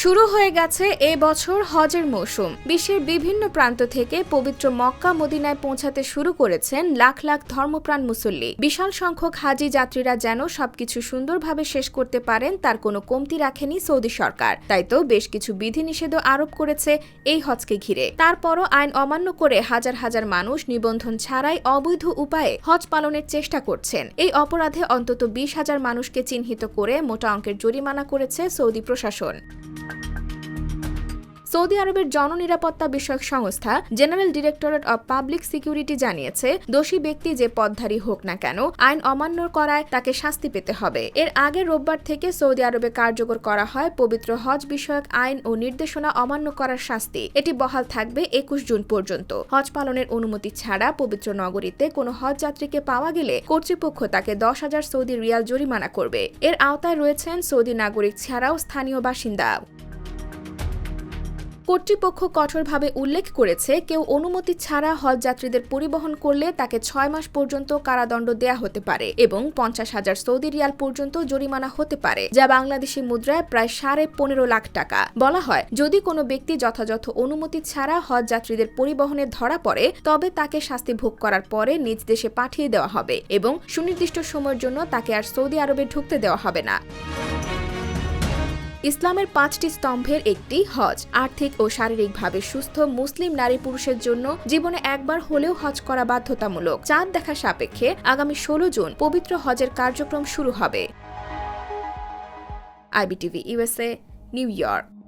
শুরু হয়ে গেছে এ বছর হজের মৌসুম। বিশ্বের বিভিন্ন প্রান্ত থেকে পবিত্র মক্কা মদিনায় পৌঁছাতে শুরু করেছেন লাখ লাখ ধর্মপ্রাণ মুসল্লি। বিশাল সংখ্যক হাজি যাত্রীরা যেন সবকিছু সুন্দরভাবে শেষ করতে পারেন, তার কোনো কমতি রাখেনি সৌদি সরকার। তাই তো বেশ কিছু বিধিনিষেধও আরোপ করেছে এই হজকে ঘিরে। তারপরও আইন অমান্য করে হাজার হাজার মানুষ নিবন্ধন ছাড়াই অবৈধ উপায়ে হজ পালনের চেষ্টা করছেন। এই অপরাধে অন্তত বিশ হাজার মানুষকে চিহ্নিত করে মোটা অঙ্কের জরিমানা করেছে সৌদি প্রশাসন। সৌদি আরবের জননিরাপত্তা বিষয়ক সংস্থা general directorate of public security জানিয়েছে, দোষী ব্যক্তি যে পদধারী হোক না কেন, আইন অমান্য করায় তাকে শাস্তি পেতে হবে। এর আগে রোববার থেকে সৌদি আরবে কার্যকর করা হয় পবিত্র হজ বিষয়ক আইন ও নির্দেশনা অমান্য করার শাস্তি। এটি বহাল থাকবে একুশ জুন পর্যন্ত। হজ পালনের অনুমতি ছাড়া পবিত্র নগরীতে কোনো হজ যাত্রীকে পাওয়া গেলে কর্তৃপক্ষ তাকে দশ হাজার সৌদি রিয়াল জরিমানা করবে। এর আওতায় রয়েছেন সৌদি নাগরিক ছাড়াও স্থানীয় বাসিন্দা। কর্তৃপক্ষ কঠোরভাবে উল্লেখ করেছে, কেউ অনুমতি ছাড়া হজ যাত্রীদের পরিবহন করলে তাকে ছয় মাস পর্যন্ত কারাদণ্ড দেয়া হতে পারে এবং পঞ্চাশ হাজার সৌদি রিয়াল পর্যন্ত জরিমানা হতে পারে, যা বাংলাদেশি মুদ্রায় প্রায় সাড়ে পনেরো লাখ টাকা। বলা হয়, যদি কোনো ব্যক্তি যথাযথ অনুমতি ছাড়া হজ যাত্রীদের পরিবহনে ধরা পড়ে, তবে তাকে শাস্তি ভোগ করার পরে নিজ দেশে পাঠিয়ে দেওয়া হবে এবং সুনির্দিষ্ট সময়ের জন্য তাকে আর সৌদি আরবে ঢুকতে দেওয়া হবে না। ইসলামের পাঁচটি স্তম্ভের একটি হজ। আর্থিক ও শারীরিকভাবে সুস্থ মুসলিম নারী পুরুষের জন্য জীবনে একবার হলেও হজ করা বাধ্যতামূলক। চাঁদ দেখা সাপেক্ষে আগামী ষোলো জুন পবিত্র হজের কার্যক্রম শুরু হবে। IBTV, USA, New York.